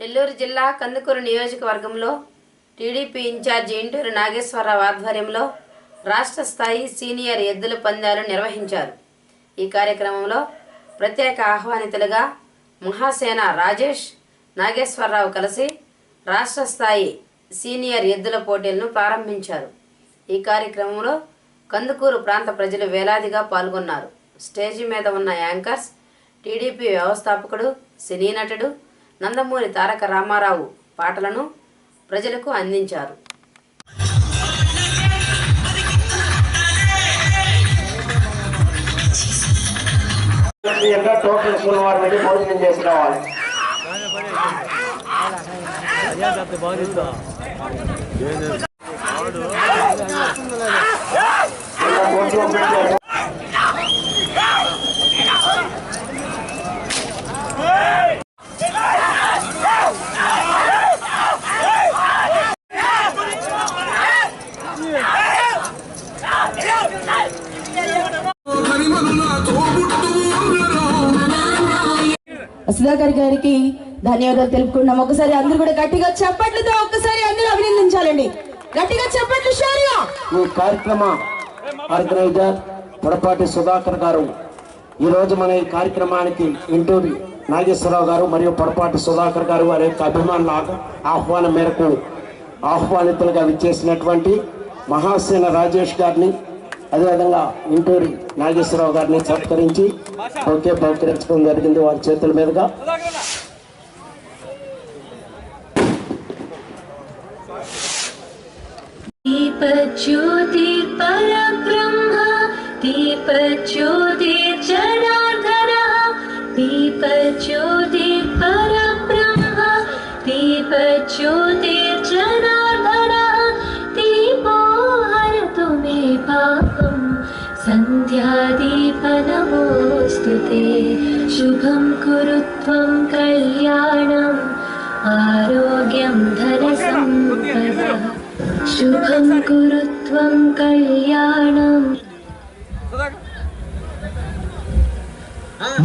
నెల్లూరు జిల్లా కందుకూరు నియోజకవర్గంలో TDP incharge Intur Nageswararao ఆధ్వర్యంలో రాష్ట్ర స్థాయి సీనియర్ ఎద్దుల పందాలు నిర్వహించారు. ఈ కార్యక్రమంలో ప్రత్యేక ఆహ్వానితులుగా మహాసేన రాజేష్ నాగేశ్వరరావు కలిసి రాష్ట్ర స్థాయి సీనియర్ ఎద్దుల పోటీలను ప్రారంభించారు. ఈ కార్యక్రమంలో కందుకూరు ప్రాంత ప్రజలు వేలాదిగా పాల్గొన్నారు. స్టేజి మీద ఉన్న యాంకర్స్ టీడీపీ వ్యవస్థాపకుడు సినీ నటుడు నందమూరి తారక రామారావు పాటలను ప్రజలకు అందించారు. సుధాకర్ గారికి ధన్యవాదాలు తెలుపుకున్నాం ఒకసారి అందరూ కూడా గట్టిగా చప్పట్లతో ఒక్కసారి అందరూ అభినందించాలండి. గట్టిగా చప్పట్లు షోరుగా ఈ కార్యక్రమ ఆర్గనైజర్ పొడపాటి సుధాకర్ గారు ఈ రోజు మన ఈ కార్యక్రమానికి ఇంటూరి నాగేశ్వరరావు గారు మరియు పొడపాటి సుధాకర్ గారు వారి యొక్క అభిమానుల ఆహ్వానం మేరకు ఆహ్వానితులుగా విచ్చేసినటువంటి మహాసేన రాజేష్ గారిని అదేవిధంగా ఇంటూరి నాగేశ్వరరావు గారిని సత్కరించి ఓకే బహుకరించడం జరిగింది వారి చేతుల మీదుగా दीपज्योतिर्परब्रह्म दीपज्योतिर्जनार्दनः दीपज्योतिर्परब्रह्म दीपज्योतिर्जनार्दनः सन्ध्यादीपनमोऽस्तु ते शुभं कुरु त्वं कल्याणम् आरोग्यं धनसम्पदः शुभं कुरु त्वं कल्याणम्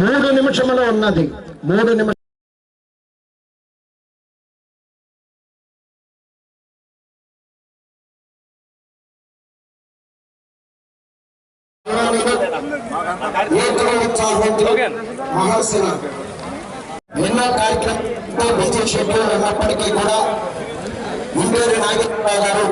మూడు నిమిషములు ఉన్నది మూడు నిమిషం మహాసేన ఎన్నో కార్యక్రమాలతో బిజీ షెడ్యూల్ ఉన్నప్పటికీ కూడా ఉండేరు నాగేశ్వరరావు గారు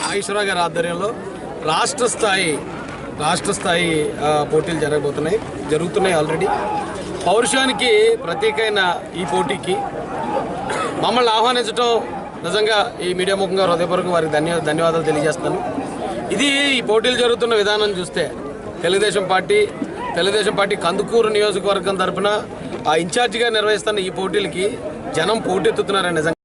నాగేశ్వరరావు గారి ఆధ్వర్యంలో రాష్ట్ర స్థాయి రాష్ట్ర స్థాయి పోటీలు జరగబోతున్నాయి జరుగుతున్నాయి ఆల్రెడీ పౌరుషానికి ప్రత్యేకమైన ఈ పోటీకి మమ్మల్ని ఆహ్వానించడం నిజంగా ఈ మీడియా ముఖంగా హృదయపూర్వక వారికి ధన్య ధన్యవాదాలు తెలియజేస్తాను ఇది ఈ పోటీలు జరుగుతున్న విధానం చూస్తే తెలుగుదేశం పార్టీ తెలుగుదేశం పార్టీ కందుకూరు నియోజకవర్గం తరఫున ఆ ఇన్ఛార్జిగా నిర్వహిస్తున్న ఈ పోటీలకి జనం పోటెత్తుతున్నారని నిజంగా